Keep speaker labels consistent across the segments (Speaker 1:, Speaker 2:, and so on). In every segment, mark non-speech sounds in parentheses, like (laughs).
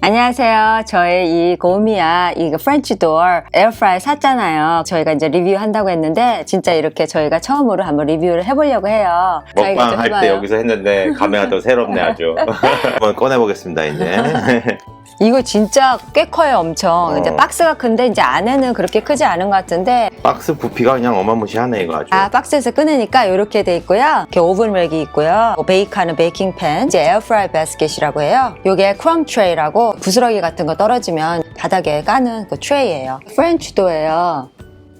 Speaker 1: 안녕하세요. 저희 이 고미야 이거 프렌치 도어 에어프라이 샀잖아요. 저희가 이제 리뷰한다고 했는데 진짜 이렇게 저희가 처음으로 한번 리뷰를 해보려고 해요.
Speaker 2: 먹방 좀할 때. 여기서 했는데 카메라 또 새롭네 아주. (laughs) 한번 꺼내보겠습니다 이제.
Speaker 1: 이거 진짜 꽤 커요, 엄청.
Speaker 2: 어.
Speaker 1: 이제 박스가 큰데 이제 안에는 그렇게 크지 않은 것 같은데
Speaker 2: 박스 부피가 그냥 어마무시하네 이거 아주.
Speaker 1: 아, 박스에서 꺼내니까 이렇게 돼 있고요. 이렇게 오븐 렉이 있고요. 뭐 베이크하는 베이킹 팬, 이제 에어프라이 바스켓이라고 해요. 요게 크럼 트레이라고 부스러기 같은 거 떨어지면 바닥에 까는 그 트레이예요. 프렌치 도예요.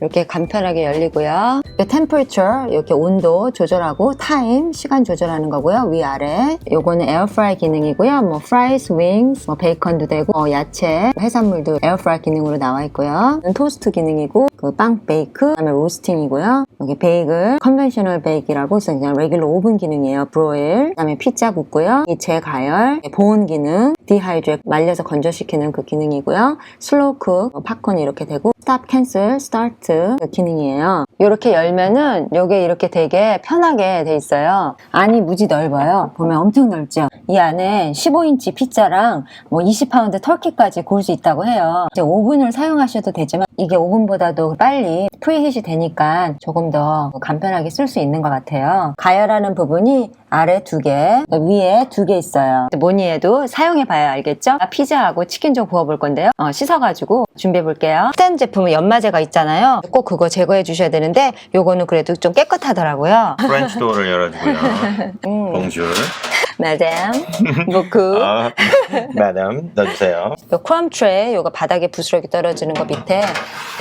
Speaker 1: 이렇게 간편하게 열리고요. 템퍼처 이렇게 온도 조절하고 타임 시간 조절하는 거고요. 위아래. 요거는 에어프라이 기능이고요. 뭐 프라이스, 윙스, 뭐 베이컨도 되고 뭐 야채, 해산물도 에어프라이 기능으로 나와 있고요. 토스트 기능이고 그 빵 베이크, 그다음에 로스팅이고요. 여기 베이글, 컨벤셔널 베이크라고 그래서 그냥 레귤러 오븐 기능이에요. 브로일. 그다음에 피자 굽고요. 이 재가열, 보온 기능, 디하이드레 말려서 건조시키는 그 기능이고요. 슬로우 쿡, 뭐 팝콘 이렇게 되고 스탑 캔슬, 스타트 그 기능이에요. 이렇게 열면은 요게 이렇게 되게 편하게 돼 있어요. 안이 무지 넓어요. 보면 엄청 넓죠. 이 안에 15인치 피자랑 뭐 20파운드 터키까지 구울 수 있다고 해요. 이제 오븐을 사용하셔도 되지만 이게 오븐보다도 빨리 프리히트 되니까 조금 더 간편하게 쓸 수 있는 것 같아요. 가열하는 부분이 아래 두 개, 위에 두 개 있어요. 뭐니 해도 사용해봐야 알겠죠? 아, 피자하고 치킨 좀 구워볼 건데요. 어, 씻어가지고 준비해볼게요. 스탠 제품은 연마제가 있잖아요. 꼭 그거 제거해 주셔야 되는데 요거는 그래도 좀 깨끗하더라고요.
Speaker 2: 프렌치 도어를 열어주고요. (laughs)
Speaker 1: 음,
Speaker 2: 봉줄.
Speaker 1: 마담, 무크. (laughs)
Speaker 2: 아, 마담 넣어주세요.
Speaker 1: 요 크럼 트레이 요거 바닥에 부스러기 떨어지는 거 밑에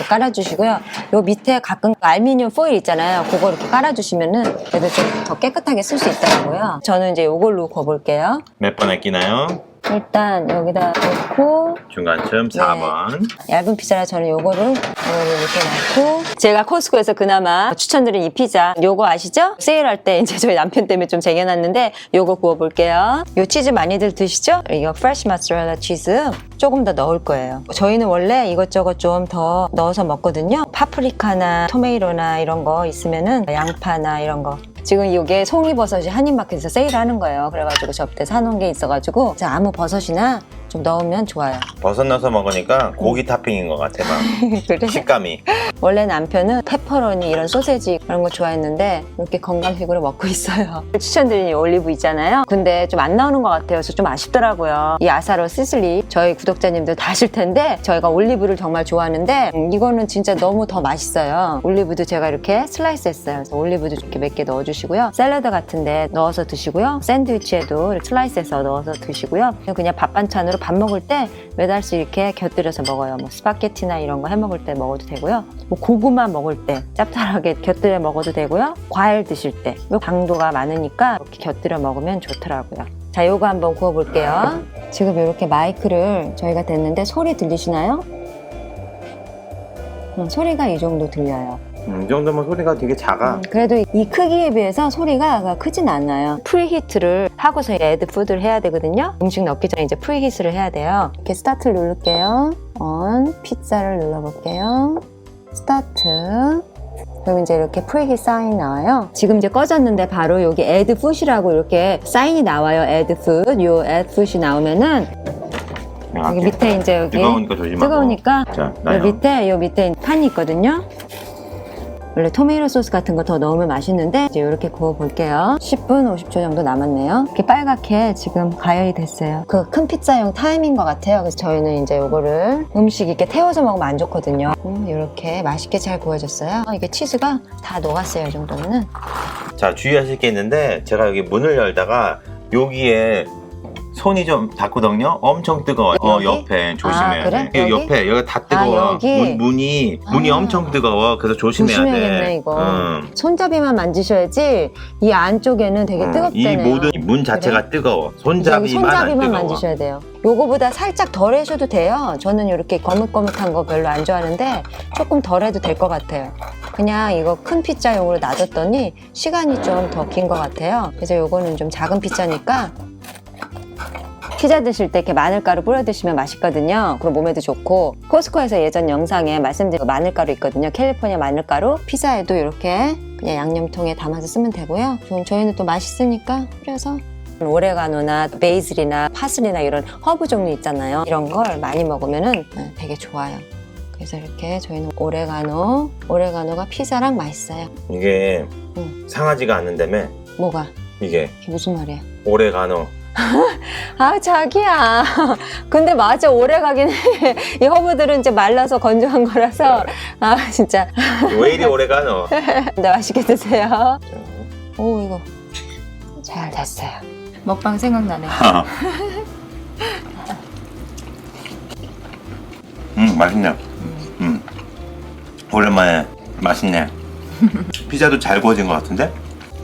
Speaker 1: 깔아주시고요. 요 밑에 가끔 알미늄 포일 있잖아요. 그거 이렇게 깔아주시면은 그래도 좀 더 깨끗하게 쓸 수 있더라고요. 저는 이제 요걸로 구워볼게요.
Speaker 2: 몇 번에 끼나요?
Speaker 1: 일단 여기다 넣고
Speaker 2: 중간쯤
Speaker 1: 네.
Speaker 2: 4번.
Speaker 1: 얇은 피자라 저는 요거를 요거를 이렇게 넣고 제가 코스코에서 그나마 추천드린 이 피자 요거 아시죠? 세일할 때 이제 저희 남편 때문에 좀 쟁여놨는데 요거 구워볼게요. 요 치즈 많이들 드시죠? 이거 프레시 마스라라 치즈 조금 더 넣을 거예요. 저희는 원래 이것저것 좀 더 넣어서 먹거든요. 파프리카나 토메이로나 이런 거 있으면은 양파나 이런 거 지금 이게 송이버섯이 한인마켓에서 세일하는 거예요. 그래가지고 접대 사놓은 게 있어가지고 자, 아무 버섯이나 좀 넣으면 좋아요.
Speaker 2: 버섯 넣어서 먹으니까 고기 타핑인 것 같아 막. (laughs)
Speaker 1: 그래?
Speaker 2: 식감이.
Speaker 1: 원래 남편은 페퍼로니 이런 소세지 그런 거 좋아했는데 이렇게 건강식으로 먹고 있어요. (laughs) 추천드린 이 올리브 있잖아요. 근데 좀 안 나오는 것 같아요. 그래서 좀 아쉽더라고요. 이 아사로 시슬리 저희 구독자님들 다 아실 텐데 저희가 올리브를 정말 좋아하는데 음, 이거는 진짜 너무 더 맛있어요. 올리브도 제가 이렇게 슬라이스 했어요. 그래서 올리브도 이렇게 몇 개 넣어주시고요. 샐러드 같은데 넣어서 드시고요. 샌드위치에도 이렇게 슬라이스해서 넣어서 드시고요. 그냥 밥 반찬으로 밥 먹을 때 매달씩 이렇게 곁들여서 먹어요. 뭐 스파게티나 이런 거 해 먹을 때 먹어도 되고요. 뭐 고구마 먹을 때 짭짤하게 곁들여 먹어도 되고요. 과일 드실 때요 당도가 많으니까 이렇게 곁들여 먹으면 좋더라고요. 자, 요거 한번 구워 볼게요. 지금 이렇게 마이크를 저희가 댔는데 소리 들리시나요? 음, 소리가 이 정도 들려요.
Speaker 2: 음, 이 정도면 소리가 되게 작아.
Speaker 1: 음, 그래도 이 크기에 비해서 소리가 크진 않아요. 프리히트를 하고서 애드 푸드를 해야 되거든요. 음식 넣기 전에 이제 프리히트를 해야 돼요. 이렇게 스타트를 누를게요. on 피자를 눌러볼게요. 스타트. 그럼 이제 이렇게 프리히트 사인 나와요. 지금 이제 꺼졌는데 바로 여기 애드 푸시라고 이렇게 사인이 나와요. 애드 푸드. 요 애드 푸시 나오면은 여기 밑에 이제 여기
Speaker 2: 뜨거우니까 조심하고.
Speaker 1: 뜨거우니까
Speaker 2: 자,
Speaker 1: 요
Speaker 2: 나요.
Speaker 1: 밑에 요 밑에 판이 있거든요. 원래 토메이토 소스 같은 거 더 넣으면 맛있는데 이제 이렇게 구워 볼게요. 10분 50초 정도 남았네요. 이렇게 빨갛게 지금 가열이 됐어요. 그 큰 피자용 타임인 것 같아요. 그래서 저희는 이제 이거를 음식 이렇게 태워서 먹으면 안 좋거든요. 음, 이렇게 맛있게 잘 구워졌어요. 어, 이게 치즈가 다 녹았어요. 이 정도면은.
Speaker 2: 자 주의하실 게 있는데 제가 여기 문을 열다가 여기에 손이 좀 닿거든요. 엄청 뜨거워. 어
Speaker 1: 여기?
Speaker 2: 옆에 조심해야
Speaker 1: 아, 그래?
Speaker 2: 돼.
Speaker 1: 여기?
Speaker 2: 옆에 여기 다 뜨거워.
Speaker 1: 아, 여기?
Speaker 2: 문, 문이 문이
Speaker 1: 아.
Speaker 2: 엄청 뜨거워. 그래서 조심해야
Speaker 1: 조심해야겠네
Speaker 2: 돼.
Speaker 1: 이거.
Speaker 2: 음.
Speaker 1: 손잡이만 만지셔야지 이 안쪽에는 되게
Speaker 2: 어,
Speaker 1: 뜨겁대네요.
Speaker 2: 이 모든 문 자체가 뜨거워. 손잡이만 안
Speaker 1: 손잡이만
Speaker 2: 뜨거워.
Speaker 1: 만지셔야 돼요. 요거보다 살짝 덜 해셔도 돼요. 저는 이렇게 거뭇거뭇한 거 별로 안 좋아하는데 조금 덜 해도 될 것 같아요. 그냥 이거 큰 피자용으로 놔뒀더니 시간이 좀 더 긴 것 같아요. 그래서 요거는 좀 작은 피자니까 피자 드실 때 이렇게 마늘가루 뿌려 드시면 맛있거든요. 그리고 몸에도 좋고 코스코에서 예전 영상에 말씀드린 그 마늘가루 있거든요. 캘리포니아 마늘가루 피자에도 이렇게 그냥 양념통에 담아서 쓰면 되고요. 좀 저희는 또 맛있으니까 뿌려서 오레가노나 베이슬이나 파슬리나 이런 허브 종류 있잖아요. 이런 걸 많이 먹으면 되게 좋아요. 그래서 이렇게 저희는 오레가노, 오레가노가 피자랑 맛있어요.
Speaker 2: 이게
Speaker 1: 응.
Speaker 2: 상하지가 않는다며
Speaker 1: 뭐가?
Speaker 2: 이게
Speaker 1: 이게 무슨 말이야?
Speaker 2: 오레가노 (laughs)
Speaker 1: 아 자기야. (laughs) 근데 맞아. 오래 가긴 해 이 (laughs) 허브들은 이제 말라서 건조한 거라서. 아 진짜.
Speaker 2: 왜 이리 오레가노?
Speaker 1: 네 맛있게 드세요. 오 이거. 잘 됐어요. 먹방 생각나네.
Speaker 2: 음 맛있네. 음. 오랜만에 맛있네. 피자도 잘 구워진 것 같은데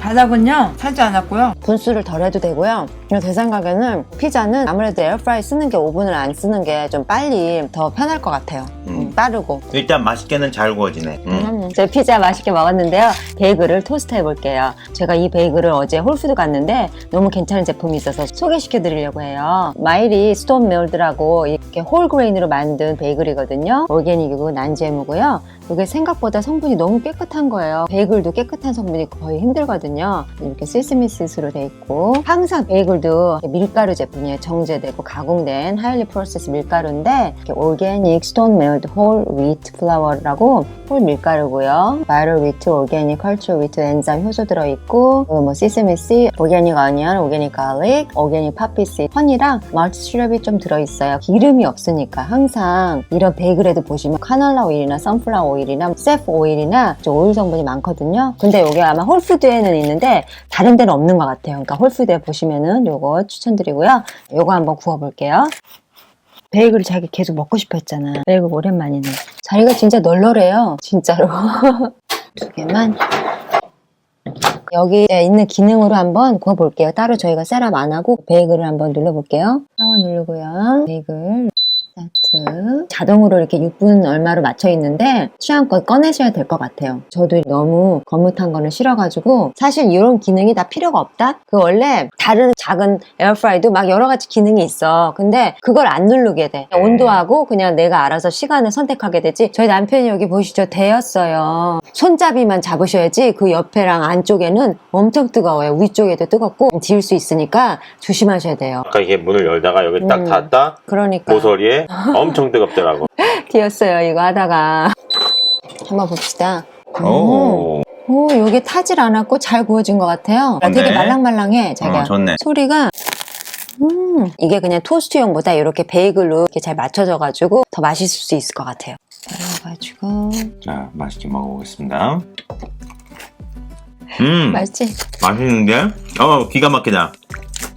Speaker 3: 바닥은요 타지 않았고요.
Speaker 1: 분수를 덜 해도 되고요 제 생각에는 피자는 아무래도 에어프라이 쓰는 게 오븐을 안 쓰는 게 좀 빨리 더 편할 것 같아요
Speaker 2: 음.
Speaker 1: 음, 빠르고
Speaker 2: 일단 맛있게는 잘 구워지네 음.
Speaker 1: 음, 제 피자 맛있게 먹었는데요. 베이글을 토스트 해볼게요. 제가 이 베이글을 어제 홀푸드 갔는데 너무 괜찮은 제품이 있어서 소개시켜 드리려고 해요. 마일이 스톤 메올드라고 이렇게 홀그레인으로 만든 베이글이거든요. 오르게닉이고 난제무고요. 이게 생각보다 성분이 너무 깨끗한 거예요. 베이글도 깨끗한 성분이 거의 힘들거든요. 이렇게 시스미스로 돼 있고 항상 베이글도 밀가루 제품이에요. 정제되고 가공된 하이리 프로세스 밀가루인데 오르게닉 스톤 메일드 홀 위트 플라워라고 홀 밀가루고 요. 바이럴 위트, 오르게닉 컬처 위트 엔자임 효소 들어있고 그리고 뭐 시스미 씨, 오르게닉 어니언, 오르게닉 갈릭, 오르게닉 파피씨, 허니랑 말트 시럽이 좀 들어있어요. 기름이 없으니까 항상 이런 베이글에도 보시면 카놀라 오일이나 선플라워 오일이나 세프 오일이나 좀 오일 성분이 많거든요. 근데 이게 아마 홀푸드에는 있는데 다른 데는 없는 것 같아요. 그러니까 홀푸드에 보시면은 요거 추천드리고요. 요거 한번 구워볼게요. 베이글을 자기 계속 먹고 싶어 했잖아. 베이글 오랜만이네. 자기가 진짜 널널해요. 진짜로. (laughs) 두 개만. 여기에 있는 기능으로 한번 구워볼게요. 따로 저희가 셋업 안 하고 베이글을 한번 눌러볼게요. 파워 누르고요. 베이글. 스 타트. 자동으로 이렇게 6분 얼마로 맞춰 있는데 취향껏 꺼내셔야 될 것 같아요. 저도 너무 거뭇한 거는 싫어가지고 사실 이런 기능이 다 필요가 없다? 그 원래 다른 작은 에어프라이도 막 여러 가지 기능이 있어. 근데 그걸 안 누르게 돼. 온도하고 그냥 내가 알아서 시간을 선택하게 되지. 저희 남편이 여기 보시죠. 데였어요. 손잡이만 잡으셔야지 그 옆에랑 안쪽에는 엄청 뜨거워요. 위쪽에도 뜨겁고 지울 수 있으니까 조심하셔야 돼요.
Speaker 2: 아까 이게 문을 열다가 여기 딱
Speaker 1: 음.
Speaker 2: 닫았다
Speaker 1: 그러니까
Speaker 2: 모서리에 (laughs) 엄청 뜨겁더라고 (laughs)
Speaker 1: 뒤였어요. 이거 하다가 한번 봅시다. 음.
Speaker 2: 오,
Speaker 1: 오, 여기 타질 않았고 잘 구워진 것 같아요.
Speaker 2: 좋네.
Speaker 1: 되게 말랑말랑해, 자기야.
Speaker 2: 어, 좋네
Speaker 1: 소리가 음, 이게 그냥 토스트용보다 이렇게 베이글로 이렇게 잘 맞춰져가지고 더 맛있을 수 있을 것 같아요. 그래가지고
Speaker 2: 자 맛있게 먹어보겠습니다 음
Speaker 1: 맛있지?
Speaker 2: 맛있는데 어 기가 막히다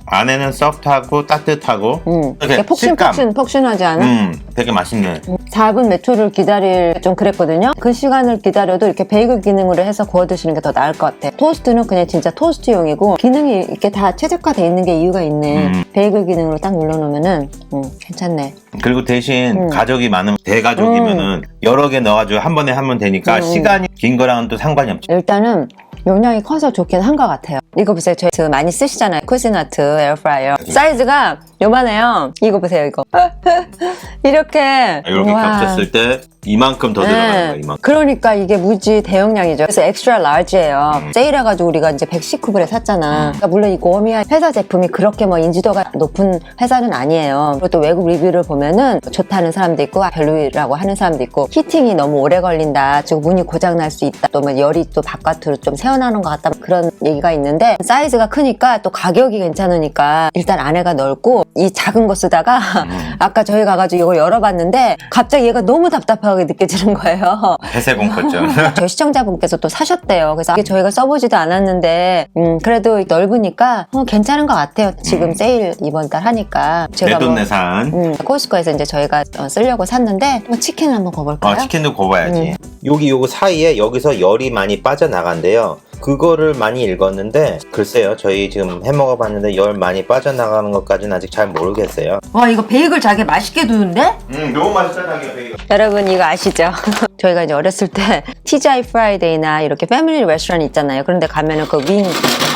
Speaker 2: 안에는 소프트하고 따뜻하고
Speaker 1: 음,
Speaker 2: 이렇게
Speaker 1: 이게 폭신폭신 폭신하지 않아?
Speaker 2: 음 되게 맛있네
Speaker 1: 4분 몇 초를 기다릴 좀 그랬거든요. 그 시간을 기다려도 이렇게 베이글 기능으로 해서 구워 드시는 게 더 나을 것 같아. 토스트는 그냥 진짜 토스트용이고 기능이 이렇게 다 최적화돼 있는 게 이유가 있네.
Speaker 2: 음.
Speaker 1: 베이글 기능으로 딱 눌러놓으면은 음, 괜찮네.
Speaker 2: 그리고 대신
Speaker 1: 음.
Speaker 2: 가족이 많으면 대가족이면은 여러 개 넣어가지고 한 번에 하면 되니까
Speaker 1: 음.
Speaker 2: 시간이 긴 거랑은 또 상관이 없지
Speaker 1: 일단은 용량이 커서 좋긴 한 것 같아요. 이거 보세요. 저희 많이 쓰시잖아요. 쿠시나트 에어프라이어. 사이즈가 요만해요. 이거 보세요, 이거. (laughs) 이렇게.
Speaker 2: 이렇게
Speaker 1: 우와.
Speaker 2: 겹쳤을 때 이만큼 더
Speaker 1: 네.
Speaker 2: 들어가는 거야 이만큼
Speaker 1: 그러니까 이게 무지 대용량이죠. 그래서 엑스트라 라지예요.
Speaker 2: 음.
Speaker 1: 세일해가지고 우리가 이제 119불에 샀잖아. 그러니까 물론 이 고미아 회사 제품이 그렇게 뭐 인지도가 높은 회사는 아니에요. 그리고 또 외국 리뷰를 보면은 좋다는 사람도 있고 별로라고 하는 사람도 있고 히팅이 너무 오래 걸린다. 지금 문이 고장 날 수 있다. 또뭐 열이 또 바깥으로 좀 새어 나오는 것 같다. 그런 얘기가 있는데 사이즈가 크니까 또 가격이 괜찮으니까 일단 안에가 넓고 이 작은 거 쓰다가
Speaker 2: 음.
Speaker 1: 아까 저희 가가지고 이걸 열어봤는데 갑자기 얘가 너무 답답하게 느껴지는 거예요.
Speaker 2: 폐쇄 공포증 (laughs)
Speaker 1: 저희 시청자분께서 또 사셨대요. 그래서 이게 저희가 써보지도 않았는데, 음, 그래도 넓으니까 어, 괜찮은 것 같아요. 지금
Speaker 2: 음.
Speaker 1: 세일 이번 달 하니까. 제가 뭐,
Speaker 2: 내돈내산
Speaker 1: 음, 코스코에서 이제 저희가 어, 쓰려고 샀는데, 뭐 치킨 한번 구워볼까요?
Speaker 2: 어, 치킨도 구워야지.
Speaker 1: 음.
Speaker 2: 여기 요거 사이에 여기서 열이 많이 빠져나간대요. 그거를 많이 읽었는데 글쎄요. 저희 지금 해 먹어 봤는데 열 많이 빠져나가는 것까지는 아직 잘 모르겠어요.
Speaker 3: 와 이거 베이글 자기 맛있게 두는데?
Speaker 2: 음, 너무 맛있잖아, 이거.
Speaker 1: 여러분 이거 아시죠? (laughs) 저희가 이제 어렸을 때 TGI 프라이데이나 이렇게 패밀리 레스토랑 있잖아요. 그런데 가면은 그윙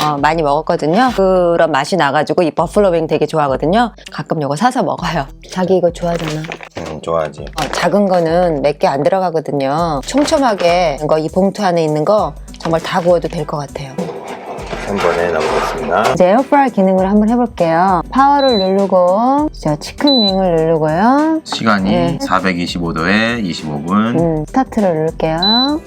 Speaker 1: 어, 많이 먹었거든요. 그런 맛이 나가지고 이 버플로 윙 되게 좋아하거든요. 가끔 이거 사서 먹어요. 자기 이거 좋아하잖아.
Speaker 2: 음, 좋아하지.
Speaker 1: 어, 작은 거는 몇 개 안 들어가거든요. 촘촘하게 이거 이 봉투 안에 있는 거 정말 다 구워도 될 것 같아요.
Speaker 2: 한 번에 넣어보겠습니다.
Speaker 1: 이제 에어프라이 기능을 한번 해볼게요. 파워를 누르고 저 치킨윙을 누르고요.
Speaker 2: 시간이
Speaker 1: 네.
Speaker 2: 425도에 25분.
Speaker 1: 음, 스타트를 누를게요.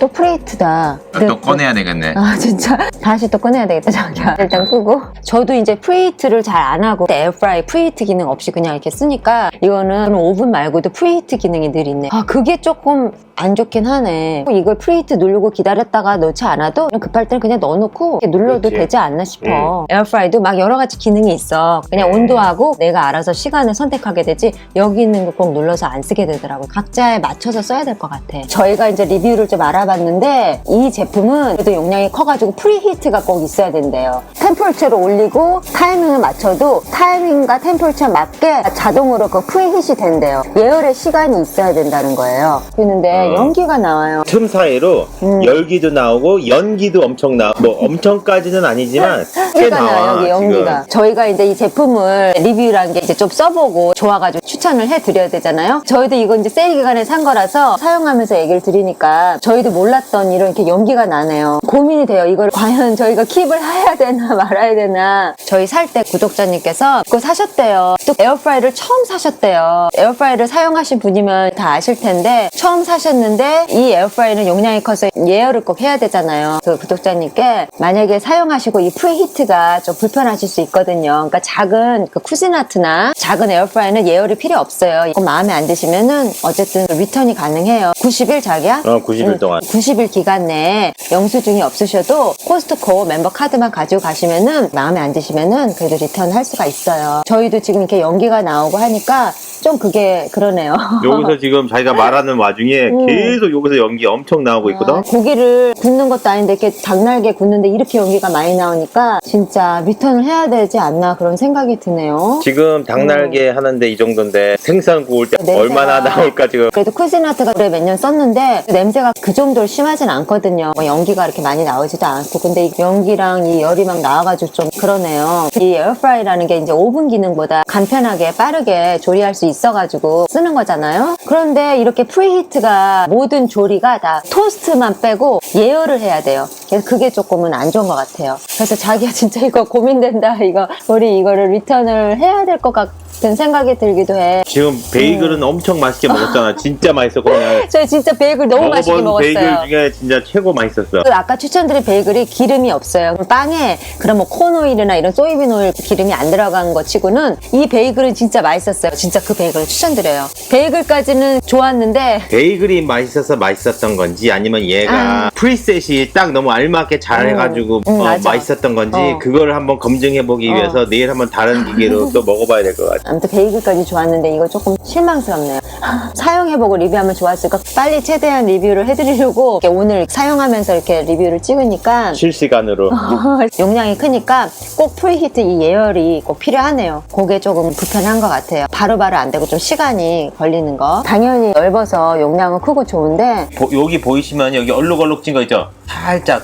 Speaker 1: 또 프레이트다.
Speaker 2: 또 꺼내야 되겠네.
Speaker 1: 아 진짜 다시 또 꺼내야 되겠다 자기야 일단 끄고 저도 이제 프리히트를 잘 안 하고 에어프라이 프리히트 기능 없이 그냥 이렇게 쓰니까 이거는 오븐 말고도 프리히트 기능이 늘 있네 아 그게 조금 안 좋긴 하네. 이걸 프리히트 누르고 기다렸다가 넣지 않아도 급할 때는 그냥 넣어놓고 눌러도
Speaker 2: 그렇지.
Speaker 1: 되지 않나 싶어. 에어프라이도 막 여러 가지 기능이 있어. 그냥
Speaker 2: 음.
Speaker 1: 온도하고 내가 알아서 시간을 선택하게 되지 여기 있는 거 꼭 눌러서 안 쓰게 되더라고. 각자에 맞춰서 써야 될 것 같아. 저희가 이제 리뷰를 좀 알아봤는데 이 제품은 그래도 용량이 커가지고 프리히트가 꼭 있어야 된대요. 템퍼처를 올리고 타이밍을 맞춰도 타이밍과 템퍼처에 맞게 자동으로 그 프리히트이 된대요. 예열의 시간이 있어야 된다는 거예요. 그런데
Speaker 2: 음.
Speaker 1: 연기가 나와요
Speaker 2: 틈 사이로
Speaker 1: 음.
Speaker 2: 열기도 나오고 연기도 엄청 나. 뭐 엄청까지는 아니지만 (laughs) 꽤 나와.
Speaker 1: 여기 연기가 저희가 이제 이 제품을 리뷰란 게 이제 좀 써보고 좋아가지고 추천을 해드려야 되잖아요 저희도 이거 이제 세일 기간에 산 거라서 사용하면서 얘기를 드리니까 저희도 몰랐던 이런 이렇게 연기가 나네요 고민이 돼요 이걸 과연 저희가 킵을 해야 되나 (laughs) 말아야 되나 저희 살 때 구독자님께서 그거 사셨대요 또 에어프라이를 처음 사셨대요 에어프라이를 사용하신 분이면 다 아실 텐데 처음 사셨 는데 이 에어프라이는 용량이 커서 예열을 꼭 해야 되잖아요 그 구독자님께 만약에 사용하시고 이 프리히트가 좀 불편하실 수 있거든요 그러니까 작은 그 쿠지나트나 작은 에어프라이는 예열이 필요 없어요 이거 마음에 안 드시면은 어쨌든 리턴이 가능해요 90일 자기야?
Speaker 2: 어, 90일 동안.
Speaker 1: 90일 기간 내에 영수증이 없으셔도 코스트코 멤버 카드만 가지고 가시면은 마음에 안 드시면은 그래도 리턴 할 수가 있어요. 저희도 지금 이렇게 연기가 나오고 하니까 좀 그게 그러네요. (laughs)
Speaker 2: 여기서 지금 자기가 말하는 와중에
Speaker 1: 음.
Speaker 2: 계속 여기서 연기 엄청 나오고 있거든.
Speaker 1: 아, 고기를 굽는 것도 아닌데 이렇게 닭날개 굽는데 이렇게 연기가 많이 나오니까 진짜 리턴을 해야 되지 않나 그런 생각이 드네요.
Speaker 2: 지금 닭날개 하는데 이 정도인데 생선 구울 때
Speaker 1: 냄새가-
Speaker 2: 얼마나 나올까 지금.
Speaker 1: 그래도 쿠지나트가 올해 몇년 썼는데 냄새가 그 정도로 심하진 않거든요. 뭐 연기가 이렇게 많이 나오지도 않고 근데 이 연기랑 이 열이 막 나와가지고 좀 그러네요. 이 에어프라이라는 게 이제 오븐 기능보다 간편하게 빠르게 조리할 수 있어가지고 쓰는 거잖아요. 그런데 이렇게 프리히트가 모든 조리가 다 토스트만 빼고 예열을 해야 돼요. 그래서 그게 조금은 안 좋은 것 같아요. 그래서 자기야 (laughs) 진짜 이거 고민된다. 이거 우리 이거를 리턴을 해야 될 것 같 은 생각이 들기도 해.
Speaker 2: 지금 베이글은 엄청 맛있게 먹었잖아. (laughs) 진짜 맛있었고 그냥
Speaker 1: 저 진짜 베이글 너무 맛있게
Speaker 2: 먹어본
Speaker 1: 먹었어요.
Speaker 2: 베이글 중에 진짜 최고 맛있었어.
Speaker 1: 그 아까 추천드린 베이글이 기름이 없어요. 빵에 그런 뭐 콘오일이나 이런 소이빈 오일 기름이 안 들어간 거 치고는 이 베이글은 진짜 맛있었어요. 진짜 그 베이글을 추천드려요. 베이글까지는 좋았는데
Speaker 2: 베이글이 맛있어서 맛있었던 건지 아니면 얘가 프리셋이 딱 너무 알맞게 잘
Speaker 1: 음.
Speaker 2: 해가지고
Speaker 1: 음,
Speaker 2: 어,
Speaker 1: 맞아.
Speaker 2: 맛있었던 건지
Speaker 1: 어.
Speaker 2: 그걸 한번 검증해보기
Speaker 1: 어.
Speaker 2: 위해서 내일 한번 다른 기계로 (laughs) 또 먹어봐야 될 것 같아.
Speaker 1: 아무튼 베이글까지 좋았는데 이거 조금 실망스럽네요. (laughs) 사용해보고 리뷰하면 좋았을까? 빨리 최대한 리뷰를 해드리려고 이렇게 오늘 사용하면서 이렇게 리뷰를 찍으니까 (laughs)
Speaker 2: 실시간으로. (laughs)
Speaker 1: 용량이 크니까 꼭 프리히트 이 예열이 꼭 필요하네요. 그게 조금 불편한 것 같아요. 바로바로 안 되고 좀 시간이 걸리는 거. 당연히 넓어서 용량은 크고 좋은데
Speaker 2: 보- 여기 보이시면 여기 얼룩얼룩진 거 있죠? 살짝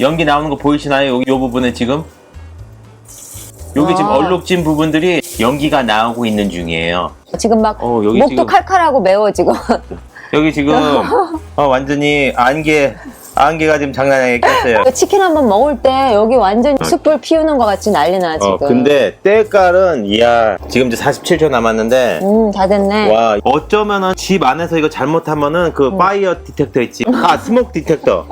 Speaker 2: 연기 나오는 거 보이시나요? 여기 요 부분에 지금 여기 지금
Speaker 1: 아.
Speaker 2: 얼룩진 부분들이 연기가 나오고 있는 중이에요.
Speaker 1: 지금 막
Speaker 2: 어, 여기
Speaker 1: 목도
Speaker 2: 지금-
Speaker 1: 칼칼하고 매워 지금.
Speaker 2: 여기 지금 (laughs) 어, 완전히 안개 안개가 지금 장난이 아니게 꼈어요.
Speaker 1: 치킨 한번 먹을 때 여기 완전 숯불 피우는 것 같이 난리 나 지금.
Speaker 2: 어, 근데 때깔은 이야 지금 이제 47초 남았는데
Speaker 1: 음, 다 됐네.
Speaker 2: 와 어쩌면은 집 안에서 이거 잘못하면은 그 파이어 디텍터 있지. 아 스모크 디텍터.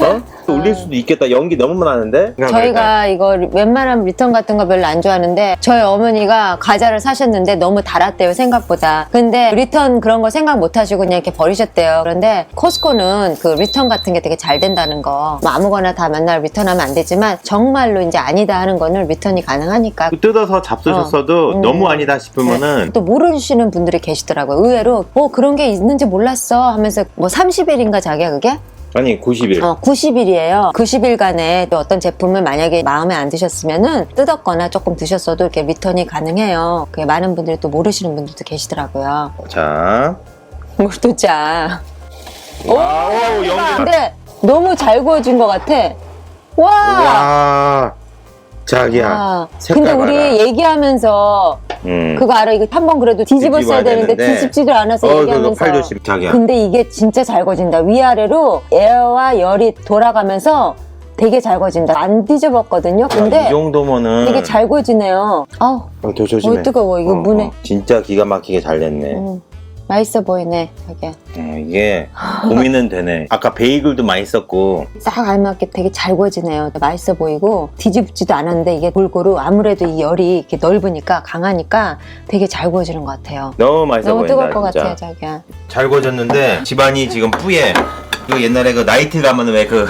Speaker 2: 어? 울릴 수도 있겠다. 연기 너무 나는데?
Speaker 1: 저희가 이거 웬만한 리턴 같은 거 별로 안 좋아하는데 저희 어머니가 과자를 사셨는데 너무 달았대요 생각보다. 근데 리턴 그런 거 생각 못 하시고 그냥 이렇게 버리셨대요. 그런데 코스코는 그 리턴 같은 게 되게 잘 된다는 거 뭐 아무거나 다 맨날 리턴하면 안 되지만 정말로 이제 아니다 하는 거는 리턴이 가능하니까
Speaker 2: 뜯어서 잡수셨어도
Speaker 1: 어. 음.
Speaker 2: 너무 아니다 싶으면은
Speaker 1: 또 모르시는 분들이 계시더라고요 의외로 어 그런 게 있는지 몰랐어 하면서 뭐 30일인가 자기야 그게?
Speaker 2: 아니 90일
Speaker 1: 어, 90일이에요. 90일간에 또 어떤 제품을 만약에 마음에 안 드셨으면은 뜯었거나 조금 드셨어도 이렇게 리턴이 가능해요. 그게 많은 분들이 또 모르시는 분들도 계시더라고요. 자뭘 도짜.
Speaker 2: 와우 연기
Speaker 1: 근데 너무 잘 구워진 것 같아. 와!
Speaker 2: 와 자기야
Speaker 1: 와.
Speaker 2: 색깔
Speaker 1: 근데 우리
Speaker 2: 봐라.
Speaker 1: 얘기하면서
Speaker 2: 음.
Speaker 1: 그거 알아? 이거 한 번 그래도 뒤집었어야
Speaker 2: 뒤집어야
Speaker 1: 되는데
Speaker 2: 되는데.
Speaker 1: 뒤집지도 않아서
Speaker 2: 어 그거
Speaker 1: 얘기하면서.
Speaker 2: 팔 조심 자기야
Speaker 1: 근데 이게 진짜 잘 구워진다. 위아래로 에어와 열이 돌아가면서 되게 잘 구워진다. 안 뒤집었거든요.
Speaker 2: 이
Speaker 1: 근데
Speaker 2: 정도면은
Speaker 1: 되게 잘 구워지네요. 아우,
Speaker 2: 어, 더 조심해.
Speaker 1: 어, 뜨거워. 이거 문에.
Speaker 2: 진짜 기가 막히게 잘 됐네.
Speaker 1: 음, 맛있어 보이네. 되게
Speaker 2: 어, 이게 고민은 (laughs) 되네. 아까 베이글도 맛있었고
Speaker 1: 딱 알맞게 되게 잘 구워지네요. 맛있어 보이고 뒤집지도 않았는데 이게 골고루 아무래도 이 열이 이렇게 넓으니까 강하니까 되게 잘 구워지는 것 같아요.
Speaker 2: 너무 맛있어
Speaker 1: 너무
Speaker 2: 보인다.
Speaker 1: 뜨거울 것
Speaker 2: 진짜.
Speaker 1: 같아요, 자기야.
Speaker 2: 잘 구워졌는데 집안이 지금 뿌예. 그 옛날에 그 나이트 가면 왜 그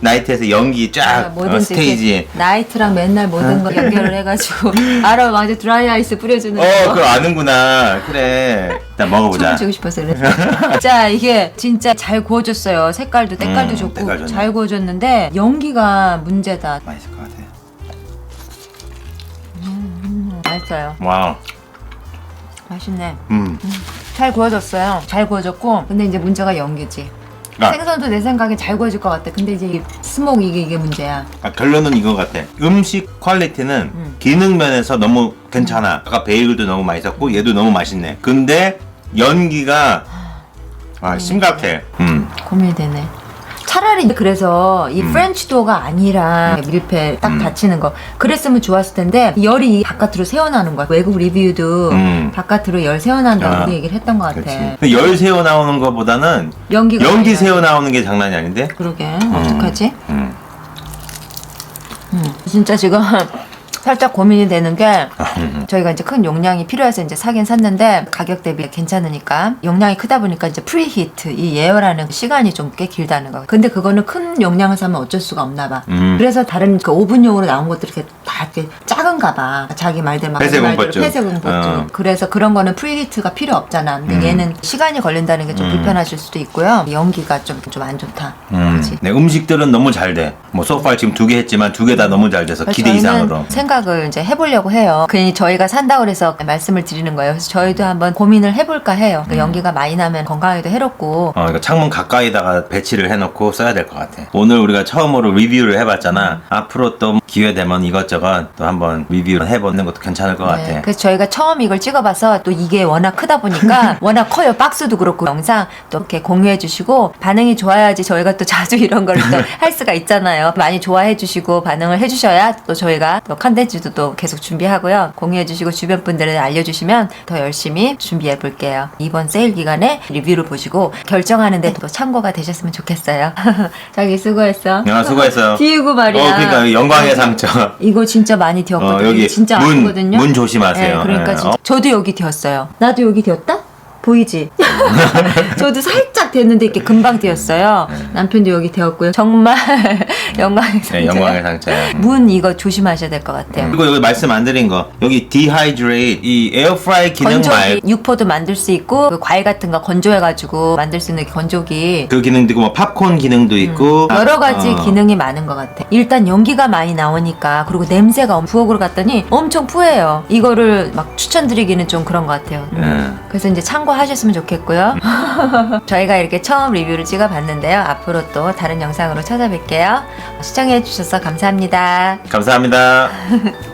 Speaker 2: 나 이트에서 연기 쫙 어, 스테이지.
Speaker 1: 나이트랑 맨날 모든 거 연결을 해가지고 (laughs) 알아 완전 드라이 아이스 뿌려주는
Speaker 2: 어, 그걸 아는구나. 그래. 일단 먹어보자.
Speaker 1: 춤을 추고 싶어서 그래. (laughs) 자 이게 진짜 잘 구워졌어요. 색깔도 때깔도
Speaker 2: 음,
Speaker 1: 좋고
Speaker 2: 때깔 좋네.
Speaker 1: 잘 구워졌는데 연기가 문제다.
Speaker 2: 맛있을 것 같아.
Speaker 1: 맛있어요.
Speaker 2: 와우.
Speaker 1: 맛있네.
Speaker 2: 음.
Speaker 1: 잘 구워졌어요. 잘 구워졌고 근데 이제 문제가 연기지.
Speaker 2: 아,
Speaker 1: 생선도 내 생각에 잘 구워질 것 같아. 근데 이제 이 스모크 이게 이게 문제야.
Speaker 2: 아, 결론은 이거 같아. 음식 퀄리티는
Speaker 1: 음.
Speaker 2: 기능 면에서 너무 괜찮아. 아까 베이글도 너무 맛있었고 얘도 너무 맛있네. 근데 연기가 아, 심각해. 음.
Speaker 1: 고민이 되네. 차라리 그래서 이 프렌치 도어가 아니라 밀폐 딱
Speaker 2: 음.
Speaker 1: 닫히는 거 그랬으면 좋았을 텐데 열이 바깥으로 새어나오는 거야. 외국 리뷰도
Speaker 2: 음.
Speaker 1: 바깥으로 열 새어난다고
Speaker 2: 아,
Speaker 1: 우리 얘기를 했던 것 같아.
Speaker 2: 그렇지. 근데 열 새어 나오는 것보다는
Speaker 1: 연기가
Speaker 2: 연기
Speaker 1: 많이
Speaker 2: 새어 나오는 게 장난이 아닌데?
Speaker 1: 그러게 어떡하지?
Speaker 2: 음.
Speaker 1: 음, 진짜 지금 살짝 고민이 되는 게
Speaker 2: 음.
Speaker 1: 저희가 이제 큰 용량이 필요해서 이제 사긴 샀는데 가격 대비 괜찮으니까 용량이 크다 보니까 이제 프리히트 이 예열하는 시간이 좀 꽤 길다는 거. 근데 그거는 큰 용량을 사면 어쩔 수가 없나 봐.
Speaker 2: 음.
Speaker 1: 그래서 다른 그 오븐용으로 나온 것들이 이렇게 다 이렇게 작은가 봐. 자기 말대로 막
Speaker 2: 폐쇄 공포증.
Speaker 1: 폐쇄 공포증.
Speaker 2: 어.
Speaker 1: 그래서 그런 거는 프리히트가 필요 없잖아. 근데
Speaker 2: 음.
Speaker 1: 얘는 시간이 걸린다는 게좀
Speaker 2: 음.
Speaker 1: 불편하실 수도 있고요. 연기가 좀 좀 안 좋다.
Speaker 2: 음. 네, 음식들은 너무 잘 돼. 뭐 소파 지금 두 개 했지만 두 개 다 너무 잘 돼서 기대
Speaker 1: 저희는
Speaker 2: 이상으로.
Speaker 1: 생각 을 이제 해보려고 해요. 괜히 저희가 산다고 그래서 말씀을 드리는 거예요. 그래서 저희도 한번 고민을 해볼까 해요. 그 연기가 많이 나면 건강에도 해롭고
Speaker 2: 어, 이거 창문 가까이다가 배치를 해놓고 써야 될 것 같아. 오늘 우리가 처음으로 리뷰를 해봤잖아. 앞으로 또 기회 되면 이것저것 또 한번 리뷰를 해보는 것도 괜찮을 것
Speaker 1: 네,
Speaker 2: 같아.
Speaker 1: 그래서 저희가 처음 이걸 찍어봐서 또 이게 워낙 크다 보니까 (laughs) 워낙 커요. 박스도 그렇고 영상 또 이렇게 공유해 주시고 반응이 좋아야지 저희가 또 자주 (laughs) 이런 걸 또 (laughs) 할 수가 있잖아요. 많이 좋아해 주시고 반응을 해 주셔야 또 저희가 또 컨텐츠 도또 계속 준비하고요. 공유해 주시고 주변 분들에 알려주시면 더 열심히 준비해 볼게요. 이번 세일 기간에 리뷰를 보시고 결정하는데 또 참고가 되셨으면 좋겠어요. (laughs) 자기 수고했어.
Speaker 2: 야, 수고했어요.
Speaker 1: 비우고 말이야.
Speaker 2: 어, 그러니까 영광의 상처.
Speaker 1: 이거 진짜 많이.
Speaker 2: 어, 여기
Speaker 1: 진짜
Speaker 2: 문,
Speaker 1: 아프거든요.
Speaker 2: 문 조심하세요.
Speaker 1: 네, 그러니까
Speaker 2: 네.
Speaker 1: 진짜
Speaker 2: 어?
Speaker 1: 저도 여기 되었어요. 나도 여기 되었다? 보이지? (laughs) 저도 살짝 됐는데 이렇게 금방 되었어요. 남편도 여기 되었고요. 정말 (laughs) 영광의 상처.
Speaker 2: 네, 영광의 상처야. 음.
Speaker 1: 문 이거 조심하셔야 될 것 같아요.
Speaker 2: 그리고 여기 말씀 안 드린 거 여기 디하이드레이트 이 에어프라이 기능
Speaker 1: 건조기
Speaker 2: 말고
Speaker 1: 육포도 만들 수 있고 그 과일 같은 거 건조해가지고 만들 수 있는 건조기
Speaker 2: 그 기능도 있고 뭐 팝콘 기능도 있고
Speaker 1: 음. 여러 가지
Speaker 2: 어.
Speaker 1: 기능이 많은 것 같아. 일단 연기가 많이 나오니까 그리고 냄새가 엄- 부엌으로 갔더니 엄청 푸해요. 이거를 막 추천드리기는 좀 그런 것 같아요.
Speaker 2: 음.
Speaker 1: 그래서 이제 참고하셨으면 좋겠고요. (laughs) 저희가 이렇게 처음 리뷰를 찍어봤는데요. 앞으로 또 다른 영상으로 찾아뵐게요. 시청해주셔서 감사합니다.
Speaker 2: 감사합니다. (laughs)